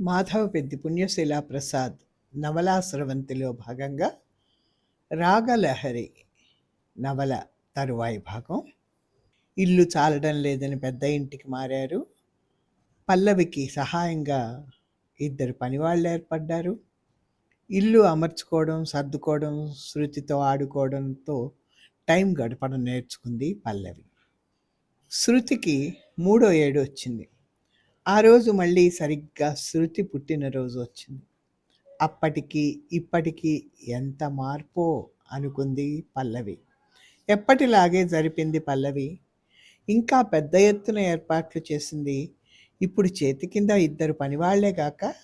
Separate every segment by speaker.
Speaker 1: మాధవ పెద్ది ప్రసాద్ నవలా స్రవంతిలో భాగంగా రాగలహరి నవల తరువాయి భాగం. ఇల్లు చాలడం లేదని పెద్ద ఇంటికి మారారు. పల్లవికి సహాయంగా ఇద్దరు పనివాళ్ళు ఏర్పడ్డారు. ఇల్లు అమర్చుకోవడం సర్దుకోవడం శృతితో ఆడుకోవడంతో టైం గడపడం నేర్చుకుంది పల్లవి. శృతికి మూడో ఏడు వచ్చింది. ఆ రోజు మళ్ళీ సరిగ్గా శృతి పుట్టినరోజు వచ్చింది. అప్పటికి ఇప్పటికీ ఎంత మార్పో అనుకుంది పల్లవి. ఎప్పటిలాగే జరిపింది పల్లవి. ఇంకా పెద్ద ఎత్తున ఏర్పాట్లు చేసింది. ఇప్పుడు చేతి కింద ఇద్దరు పనివాళ్ళే కాక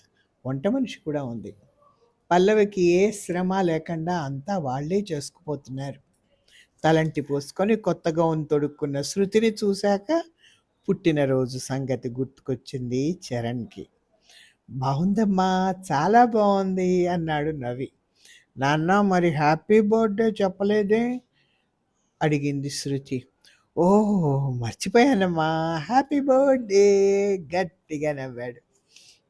Speaker 1: వంట మనిషి కూడా ఉంది. పల్లవికి ఏ శ్రమ లేకుండా అంతా వాళ్ళే చేసుకుపోతున్నారు. తలంటి పోసుకొని కొత్తగా తొడుక్కున్న శృతిని చూశాక పుట్టినరోజు సంగతి గుర్తుకొచ్చింది చరణ్కి. బాగుందమ్మా చాలా బాగుంది అన్నాడు నవి నాన్న మరి హ్యాపీ బర్త్డే చెప్పలేదే? అడిగింది శృతి. ఓ మర్చిపోయానమ్మా హ్యాపీ బర్త్డే గట్టిగా నవ్వాడు.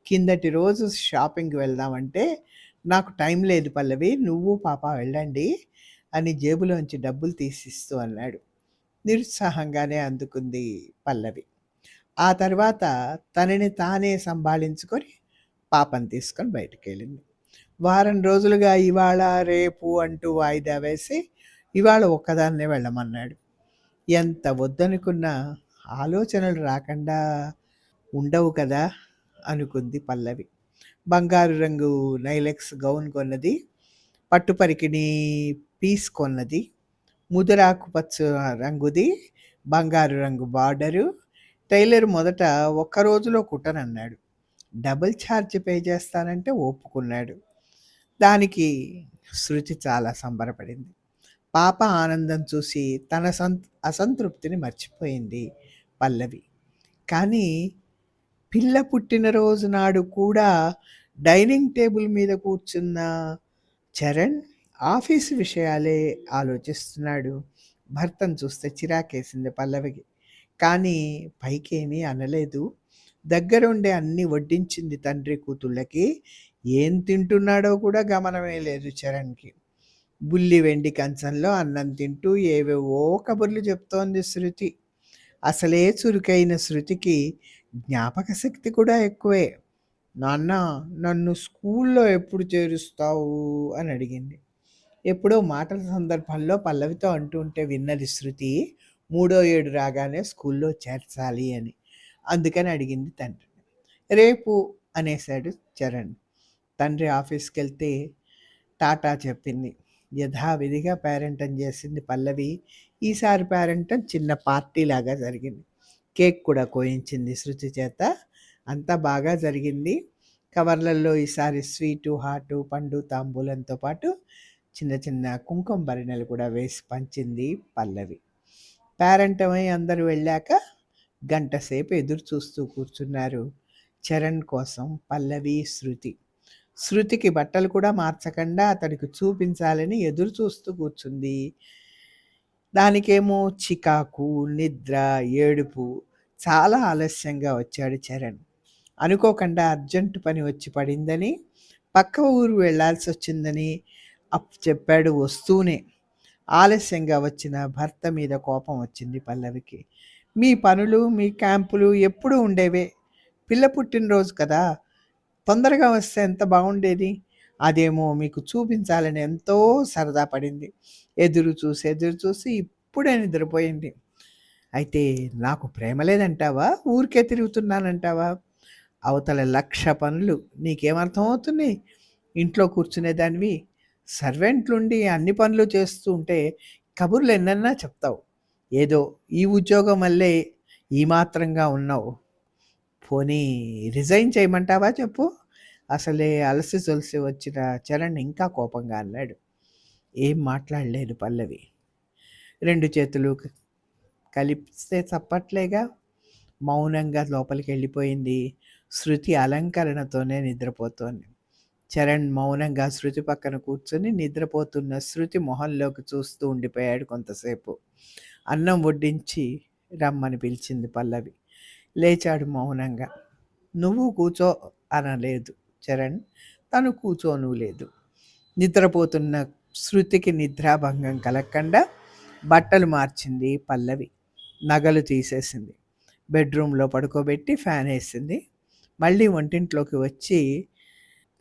Speaker 1: కిందటి రోజు షాపింగ్కి వెళ్దామంటే నాకు టైం లేదు పల్లవి నువ్వు పాప వెళ్ళండి అని జేబులోంచి డబ్బులు తీసిస్తూ అన్నాడు. నిరుత్సాహంగానే అందుకుంది పల్లవి. ఆ తర్వాత తనని తానే సంభాళించుకొని పాపం తీసుకొని బయటికి వెళ్ళింది వారం రోజులుగా ఇవాళ రేపు అంటూ వాయిదా వేసి ఇవాళ ఒక్కదాన్నే వెళ్ళమన్నాడు. ఎంత వద్దనుకున్నా ఆలోచనలు రాకుండా ఉండవు కదా అనుకుంది పల్లవి. బంగారు రంగు నైలెక్స్ గౌన్ కొన్నది పట్టుపరికిని పీస్ కొన్నది ముదురాకుపచ్చ రంగుది బంగారు రంగు బార్డరు. టైలర్ మొదట ఒక్క రోజులో కుట్టనన్నాడు. డబుల్ ఛార్జ్ పే చేస్తానంటే ఒప్పుకున్నాడు. దానికి శృతి చాలా సంబరపడింది. పాప ఆనందం చూసి తన సంత్ అసంతృప్తిని మర్చిపోయింది పల్లవి. కానీ పిల్ల పుట్టినరోజు నాడు కూడా డైనింగ్ టేబుల్ మీద కూర్చున్న చరణ్ ఆఫీసు విషయాలే ఆలోచిస్తున్నాడు. భర్తను చూస్తే చిరాకేసింది పల్లవికి. కానీ పైకేమీ అనలేదు. దగ్గరుండే అన్ని వడ్డించింది తండ్రి కూతుళ్ళకి. ఏం తింటున్నాడో కూడా గమనమే లేదు చరణ్కి. బుల్లి వెండి కంచంలో అన్నం తింటూ ఏవేవో కబుర్లు చెప్తోంది శృతి. అసలే చురుకైన శృతికి జ్ఞాపక శక్తి కూడా ఎక్కువే. నాన్న నన్ను స్కూల్లో ఎప్పుడు చేరుస్తావు? అని అడిగింది. ఎప్పుడో మాటల సందర్భంలో పల్లవితో అంటూ ఉంటే విన్నది శృతి మూడో ఏడు రాగానే స్కూల్లో చేర్చాలి అని. అందుకని అడిగింది తండ్రి రేపు అనేసాడు చరణ్. తండ్రి ఆఫీస్కి వెళ్తే టాటా చెప్పింది. యథావిధిగా పేరెంటం చేసింది పల్లవి. ఈసారి పేరెంటం చిన్న పార్టీ లాగా జరిగింది. కేక్ కూడా కోయించింది శృతి చేత. అంతా బాగా జరిగింది. కవర్లలో ఈసారి స్వీటు హాటు పండు తాంబూలంతో పాటు చిన్న చిన్న కుంకుమ భరిణలు కూడా వేసి పంచింది పల్లవి. పేరెంటమై అందరూ వెళ్ళాక గంట సేపు ఎదురు చూస్తూ కూర్చున్నారు చరణ్ కోసం పల్లవి శృతి. శృతికి బట్టలు కూడా మార్చకుండా అతడికి చూపించాలని ఎదురు చూస్తూ కూర్చుంది. దానికేమో చికాకు నిద్ర ఏడుపు చాలా ఆలస్యంగా వచ్చాడు చరణ్. అనుకోకుండా అర్జెంటు పని వచ్చి పడిందని పక్క ఊరు వెళ్ళాల్సి వచ్చిందని అప్ చెప్పాడు వస్తూనే. ఆలస్యంగా వచ్చిన భర్త మీద కోపం వచ్చింది పల్లవికి. మీ పనులు మీ క్యాంపులు ఎప్పుడూ ఉండేవే? పిల్ల పుట్టినరోజు కదా. తొందరగా వస్తే ఎంత బాగుండేది? అదేమో మీకు చూపించాలని ఎంతో సరదా పడింది. ఎదురు చూసి ఎదురు చూసి ఇప్పుడే నిద్రపోయింది. అయితే నాకు ప్రేమ లేదంటావా? ఊరికే తిరుగుతున్నానంటావా? అవతల లక్ష పనులు నీకేమర్థమవుతుంది ఇంట్లో కూర్చునేదానివి సర్వెంట్లుండి అన్ని పనులు చేస్తూ ఉంటే కబుర్లు ఎన్నన్నా చెప్తావు. ఏదో ఈ ఉద్యోగం వల్లే ఈ మాత్రంగా ఉన్నావు. పోనీ రిజైన్ చేయమంటావా చెప్పు. అసలే అలసి సొలసి వచ్చిన చరణ్ ఇంకా కోపంగా అన్నాడు. ఏం మాట్లాడలేదు పల్లవి. రెండు చేతులు కలిపిస్తే చప్పట్లేగా మౌనంగా లోపలికి వెళ్ళిపోయింది శృతి అలంకరణతోనే నిద్రపోతోంది. చరణ్ మౌనంగా శృతి పక్కన కూర్చొని నిద్రపోతున్న శృతి మొహంలోకి చూస్తూ ఉండిపోయాడు కొంతసేపు. అన్నం వడ్డించి రమ్మని పిలిచింది పల్లవి. లేచాడు మౌనంగా. నువ్వు కూర్చో అనలేదు చరణ్. తను కూర్చోను లేదు. నిద్రపోతున్న శృతికి నిద్రాభంగం కలగకుండా బట్టలు మార్చింది పల్లవి. నగలు తీసేసింది. బెడ్రూమ్లో పడుకోబెట్టి ఫ్యాన్ వేసింది. మళ్ళీ వంటింట్లోకి వచ్చి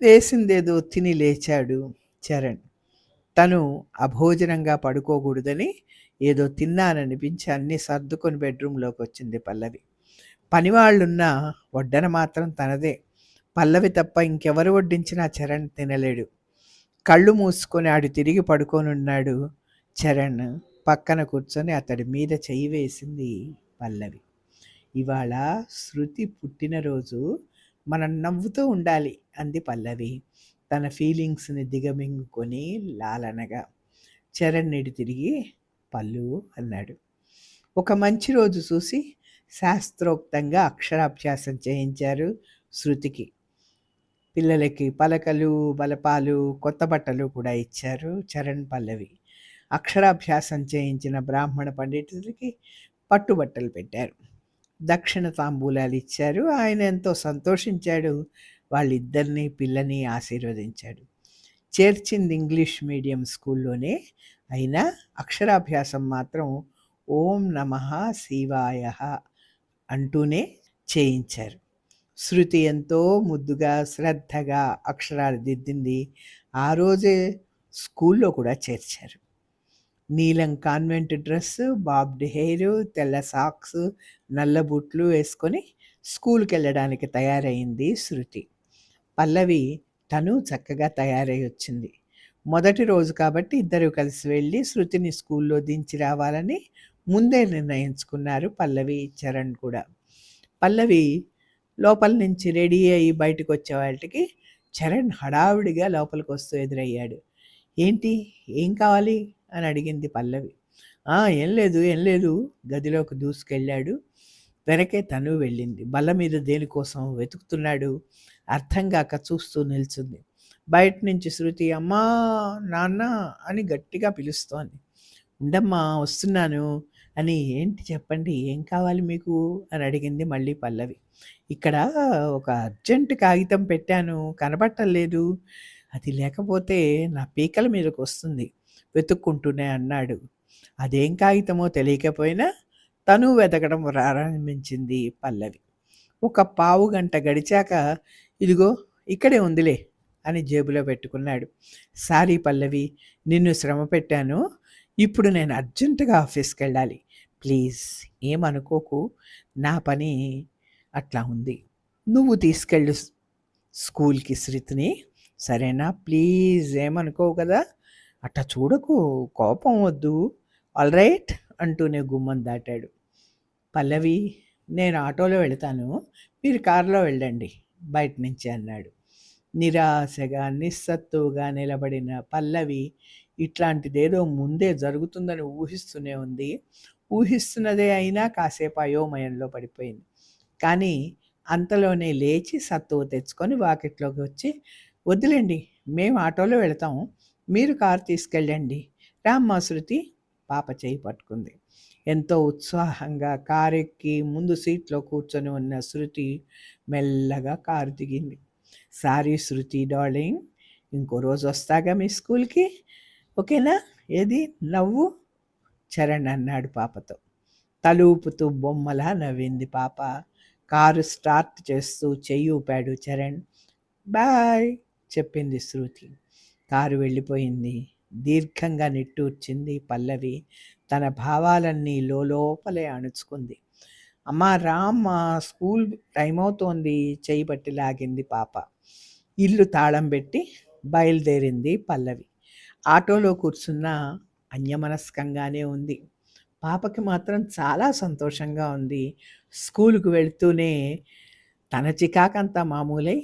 Speaker 1: వేసిందేదో తిని లేచాడు చరణ్. తను అభోజనంగా పడుకోకూడదని ఏదో తిన్నాననిపించి అన్నీ సర్దుకొని బెడ్రూమ్లోకి వచ్చింది పల్లవి. పనివాళ్ళున్న వడ్డన మాత్రం తనదే. పల్లవి తప్ప ఇంకెవరు వడ్డించినా చరణ్ తినలేడు. కళ్ళు మూసుకొని ఆడు తిరిగి పడుకోనున్నాడు చరణ్. పక్కన కూర్చొని అతడి మీద చెయ్యి వేసింది పల్లవి. ఇవాళ శృతి పుట్టినరోజు మనం నవ్వుతూ ఉండాలి అంది పల్లవి. తన ఫీలింగ్స్ని దిగమింగుకొని లాలనగా చరణ్ నిడి తిరిగి పల్లు అన్నాడు. ఒక మంచి రోజు చూసి శాస్త్రోక్తంగా అక్షరాభ్యాసం చేయించారు శృతికి. పిల్లలకి పలకలు బలపాలు కొత్త బట్టలు కూడా ఇచ్చారు చరణ్ పల్లవి. అక్షరాభ్యాసం చేయించిన బ్రాహ్మణ పండితులకి పట్టుబట్టలు పెట్టారు. దక్షిణ తాంబూలాలు ఇచ్చారు. ఆయన ఎంతో సంతోషించాడు. వాళ్ళిద్దరిని పిల్లని ఆశీర్వదించాడు. చేర్చింది ఇంగ్లీష్ మీడియం స్కూల్లోనే అయినా అక్షరాభ్యాసం మాత్రం ఓం నమ శివాయ అంటూనే చేయించారు. శృతి ఎంతో ముద్దుగా శ్రద్ధగా అక్షరాలు దిద్దింది. ఆ రోజే స్కూల్లో కూడా చేర్చారు. నీలం కాన్వెంట్ డ్రెస్ బాబ్డ్ హెయిర్ తెల్ల సాక్స్ నల్ల బూట్లు వేసుకొని స్కూల్కి వెళ్ళడానికి తయారైంది శృతి. పల్లవి తను చక్కగా తయారై వచ్చింది. మొదటి రోజు కాబట్టి ఇద్దరు కలిసి వెళ్ళి శృతిని స్కూల్లో దించి రావాలని ముందే నిర్ణయించుకున్నారు పల్లవి చరణ్ కూడా. పల్లవి లోపల నుంచి రెడీ అయ్యి బయటకు వచ్చే వాళ్ళకి చరణ్ హడావుడిగా లోపలికి వస్తూ ఎదురయ్యాడు. ఏంటి? ఏం కావాలి? అని అడిగింది పల్లవి. ఏం లేదు ఏం లేదు. గదిలోకి దూసుకెళ్ళాడు. వెనకే తను వెళ్ళింది. బల్ల మీద దేనికోసం వెతుకుతున్నాడు? అర్థం కాక చూస్తూ నిల్చుంది. బయట నుంచి శృతి అమ్మా నాన్న అని గట్టిగా పిలుస్తోంది. ఉండమ్మా వస్తున్నాను అని ఏంటి చెప్పండి ఏం కావాలి మీకు? అని అడిగింది మళ్ళీ పల్లవి. ఇక్కడ ఒక అర్జెంట్ కాగితం పెట్టాను. కనబట్టలేదు. అది లేకపోతే నా పీకల మీదకి వస్తుంది. వెతుక్కుంటూనే అన్నాడు. అదేం కాగితమో తెలియకపోయినా తను వెతకడం ప్రారంభించింది పల్లవి. ఒక పావు గంట గడిచాక ఇదిగో ఇక్కడే ఉందిలే అని జేబులో పెట్టుకున్నాడు. సారీ పల్లవి నిన్ను శ్రమ పెట్టాను. ఇప్పుడు నేను అర్జెంటుగా ఆఫీస్కి వెళ్ళాలి ప్లీజ్ ఏమనుకోకు. నా పని అట్లా ఉంది. నువ్వు తీసుకెళ్ళు స్కూల్కి శృతిని. సరేనా? ప్లీజ్ ఏమనుకోవు కదా. అట్టా చూడకు కోపం వద్దు. ఆల్ రైట్ అంటూనే గుమ్మం దాటాడు. పల్లవి నేను ఆటోలో వెళతాను. మీరు కారులో వెళ్ళండి. బయట నుంచి అన్నాడు. నిరాశగా నిస్సత్తువుగా నిలబడిన పల్లవి ఇట్లాంటిదేదో ముందే జరుగుతుందని ఊహిస్తూనే ఉంది. ఊహిస్తున్నదే అయినా కాసేపు అయోమయంలో పడిపోయింది. కానీ అంతలోనే లేచి సత్తువ తెచ్చుకొని వాకిట్లోకి వచ్చి వదిలేండి మేము ఆటోలో వెళతాం. మీరు కారు తీసుకెళ్ళండి. రామ్మా శృతి పాప చేయి పట్టుకుంది. ఎంతో ఉత్సాహంగా కారు ఎక్కి ముందు సీట్లో కూర్చొని ఉన్న శృతి మెల్లగా కారు దిగింది. సారీ శృతి డార్లింగ్ ఇంకో రోజు వస్తాగా మీ స్కూల్కి? ఓకేనా? ఏది? నవ్వు? చరణ్ అన్నాడు పాపతో. తలూపుతూ బొమ్మలా నవ్వింది పాప. కారు స్టార్ట్ చేస్తూ చెయ్యి ఊపాడు చరణ్. బాయ్ చెప్పింది శృతి. కారు వెళ్ళిపోయింది. దీర్ఘంగా నిట్టూర్చింది పల్లవి. తన భావాలన్నీ లోపలే అణుచుకుంది. అమ్మా రామ్మ స్కూల్ టైం అవుతోంది. చేయి పట్టి లాగింది పాప. ఇల్లు తాళం పెట్టి బయలుదేరింది పల్లవి. ఆటోలో కూర్చున్న అన్యమనస్కంగానే ఉంది. పాపకి మాత్రం చాలా సంతోషంగా ఉంది. స్కూల్కి వెళ్తూనే తన చికాకంతా మామూలై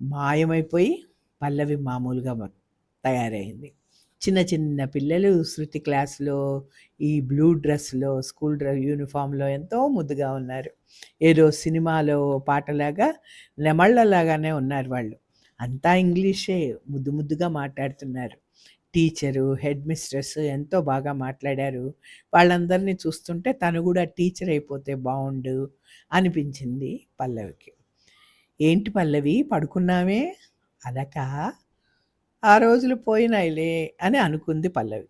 Speaker 1: మాయమైపోయి పల్లవి మామూలుగా తయారైంది. చిన్న చిన్న పిల్లలు శృతి క్లాస్లో ఈ బ్లూ డ్రెస్లో స్కూల్ డ్రెస్ యూనిఫామ్లో ఎంతో ముద్దుగా ఉన్నారు. ఏదో సినిమాలో పాటలాగా నెమళ్ళలాగానే ఉన్నారు వాళ్ళు. అంతా ఇంగ్లీషే ముద్దు ముద్దుగా మాట్లాడుతున్నారు. టీచరు హెడ్ మిస్ట్రెస్ ఎంతో బాగా మాట్లాడారు. వాళ్ళందరినీ చూస్తుంటే తను కూడా టీచర్ అయిపోతే బాగుండు అనిపించింది పల్లవికి. ఏంటి పల్లవి పడుకున్నావే? అదకా ఆ రోజులు పోయినాయిలే అని అనుకుంది పల్లవి.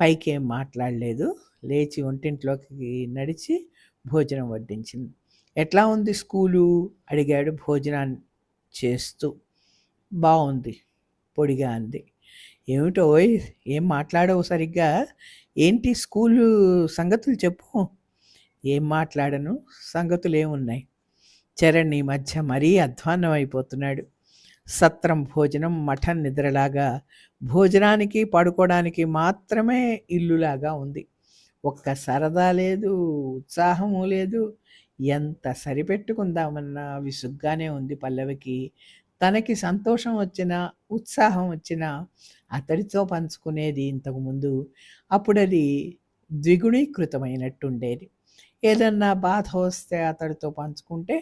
Speaker 1: పైకి మాట్లాడలేదు. లేచి ఒంటింట్లోకి నడిచి భోజనం వడ్డించింది. ఎట్లా ఉంది స్కూలు? అడిగాడు భోజనాన్ని చేస్తూ. బాగుంది పొడిగా అంది. ఏమిటో ఏం మాట్లాడవు సరిగ్గా? ఏంటి స్కూలు సంగతులు చెప్పు. ఏం మాట్లాడను? సంగతులు ఏమున్నాయి చరణ్ ఈ మధ్య మరీ అధ్వాన్నం అయిపోతున్నాడు సత్రం భోజనం మఠం నిద్రలాగా. భోజనానికి పడుకోవడానికి మాత్రమే ఇల్లులాగా ఉంది. ఒక్క సరదా లేదు ఉత్సాహము లేదు. ఎంత సరిపెట్టుకుందామన్నా విసుగ్గానే ఉంది పల్లవికి. తనకి సంతోషం వచ్చినా ఉత్సాహం వచ్చినా అతడితో పంచుకునేది ఇంతకుముందు అప్పుడది ద్విగుణీకృతమైనట్టుండేది. ఏదన్నా బాధ వస్తే అతడితో పంచుకుంటే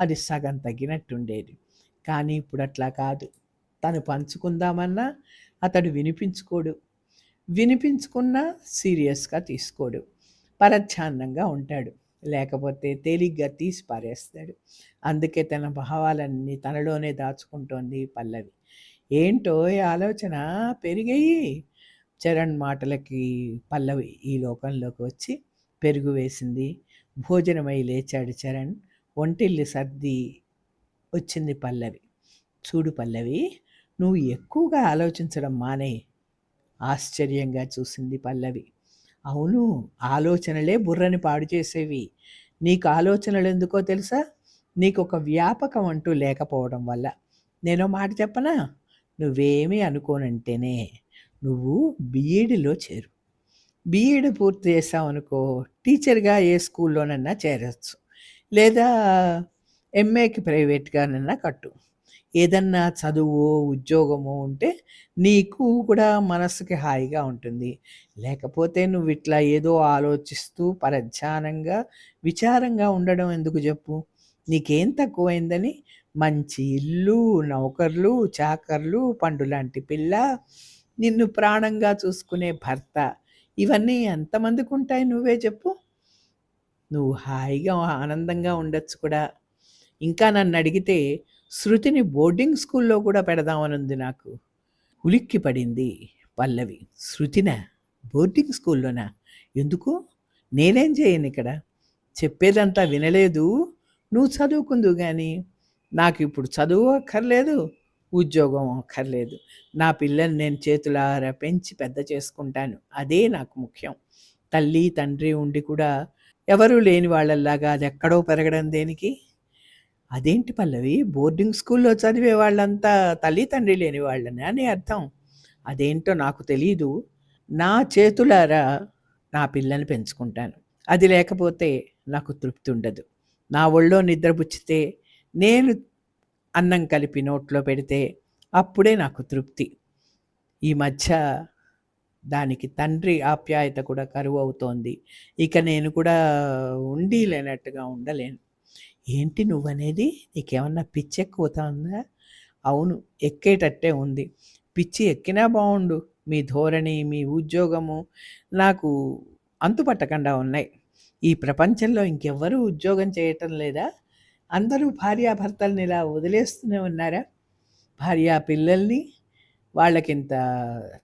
Speaker 1: అది సగం తగ్గినట్టుండేది. కానీ ఇప్పుడు అట్లా కాదు. తను పంచుకుందామన్నా అతడు వినిపించుకోడు. వినిపించుకున్నా సీరియస్గా తీసుకోడు. పరధ్యాన్నంగా ఉంటాడు. లేకపోతే తేలిగ్గా తీసి పారేస్తాడు. అందుకే తన భావాలన్నీ తనలోనే దాచుకుంటోంది పల్లవి. ఏంటో ఈ ఆలోచన? పెరిగాయి. చరణ్ మాటలకి పల్లవి ఈ లోకంలోకి వచ్చి పెరుగు వేసింది. భోజనమై లేచాడు చరణ్. ఒంటిల్లి సర్ది వచ్చింది పల్లవి. చూడు పల్లవి నువ్వు ఎక్కువగా ఆలోచించడం మానే. ఆశ్చర్యంగా చూసింది పల్లవి. అవును ఆలోచనలే బుర్రని పాడు చేసేవి. నీకు ఆలోచనలు ఎందుకో తెలుసా? నీకు ఒక వ్యాపకం అంటూ లేకపోవడం వల్ల. నేను మాట చెప్పనా? నువ్వేమీ అనుకోనంటేనే నువ్వు బీఈడిలో చేరు. బీఈడి పూర్తి చేసావనుకో టీచర్గా ఏ స్కూల్లోనన్నా చేరచ్చు. లేదా ఎంఏకి ప్రైవేట్గానన్నా కట్టు. ఏదన్నా చదువు ఉద్యోగము ఉంటే నీకు కూడా మనసుకి హాయిగా ఉంటుంది. లేకపోతే నువ్వు ఇట్లా ఏదో ఆలోచిస్తూ పరధ్యానంగా విచారంగా ఉండడం ఎందుకు చెప్పు? నీకేం తక్కువైందని? మంచి ఇల్లు నౌకర్లు చాకర్లు పండు లాంటి పిల్ల నిన్ను ప్రాణంగా చూసుకునే భర్త. ఇవన్నీ ఎంతమందికి ఉంటాయి నువ్వే చెప్పు. నువ్వు హాయిగా ఆనందంగా ఉండొచ్చు కూడా. ఇంకా నన్ను అడిగితే శృతిని బోర్డింగ్ స్కూల్లో కూడా పెడదామనుంది నాకు. ఉలిక్కి పడింది పల్లవి. శృతిన బోర్డింగ్ స్కూల్లోనా? ఎందుకు? నేనేం చేయను ఇక్కడ? చెప్పేదంతా వినలేదు. నువ్వు చదువుకుందు కానీ నాకు ఇప్పుడు చదువు అక్కర్లేదు ఉద్యోగం అక్కర్లేదు. నా పిల్లల్ని నేను చేతులారా పెంచి పెద్ద చేసుకుంటాను. అదే నాకు ముఖ్యం. తల్లి తండ్రి ఉండి కూడా ఎవరూ లేని వాళ్ళల్లాగా అది ఎక్కడో పెరగడం దేనికి? అదేంటి పల్లవి? బోర్డింగ్ స్కూల్లో చదివే వాళ్ళంతా తల్లి తండ్రి లేని వాళ్ళని అని అర్థం. అదేంటో నాకు తెలీదు. నా చేతులారా నా పిల్లని పెంచుకుంటాను. అది లేకపోతే నాకు తృప్తి ఉండదు. నా ఒళ్ళో నిద్రపుచ్చితే నేను అన్నం కలిపి నోట్లో పెడితే అప్పుడే నాకు తృప్తి. ఈ మధ్య దానికి తండ్రి ఆప్యాయత కూడా కరువు అవుతోంది. ఇక నేను కూడా ఉండి లేనట్టుగా ఉండలేను. ఏంటి నువ్వనేది? నీకేమన్నా పిచ్చి ఎక్కువతా ఉందా అవును ఎక్కేటట్టే ఉంది. పిచ్చి ఎక్కినా బాగుండు మీ ధోరణి మీ ఉద్యోగము నాకు అంతుపట్టకుండా ఉన్నాయి. ఈ ప్రపంచంలో ఇంకెవ్వరూ ఉద్యోగం చేయటం లేదా? అందరూ భార్యాభర్తల్ని ఇలా వదిలేస్తూనే ఉన్నారా? భార్యా పిల్లల్ని వాళ్ళకింత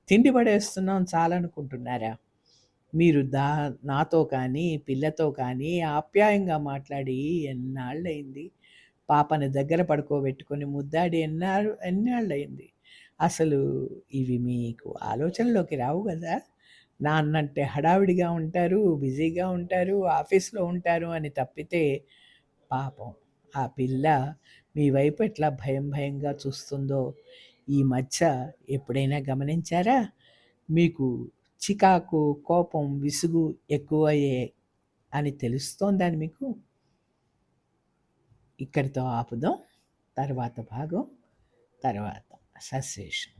Speaker 1: తిండి పడేస్తున్నాం చాలనుకుంటున్నారా? మీరు దా నాతో కానీ పిల్లతో కానీ ఆప్యాయంగా మాట్లాడి ఎన్నాళ్ళయింది? పాపని దగ్గర పడుకోబెట్టుకొని ముద్దాడి ఎన్నాళ్ళు ఎన్నాళ్ళయింది? అసలు ఇవి మీకు ఆలోచనలోకి రావు కదా? నాన్నంటే హడావిడిగా ఉంటారు బిజీగా ఉంటారు ఆఫీస్లో ఉంటారు అని తప్పితే పాపం ఆ పిల్ల మీ వైపు ఎట్లా భయం భయంగా చూస్తుందో ఈ మధ్య ఎప్పుడైనా గమనించారా? మీకు చికాకు కోపం విసుగు ఎక్కువయ్యే అని తెలుస్తోందని మీకు? ఇక్కడితో ఆపుదాం. తర్వాత భాగం. తర్వాత సశేషం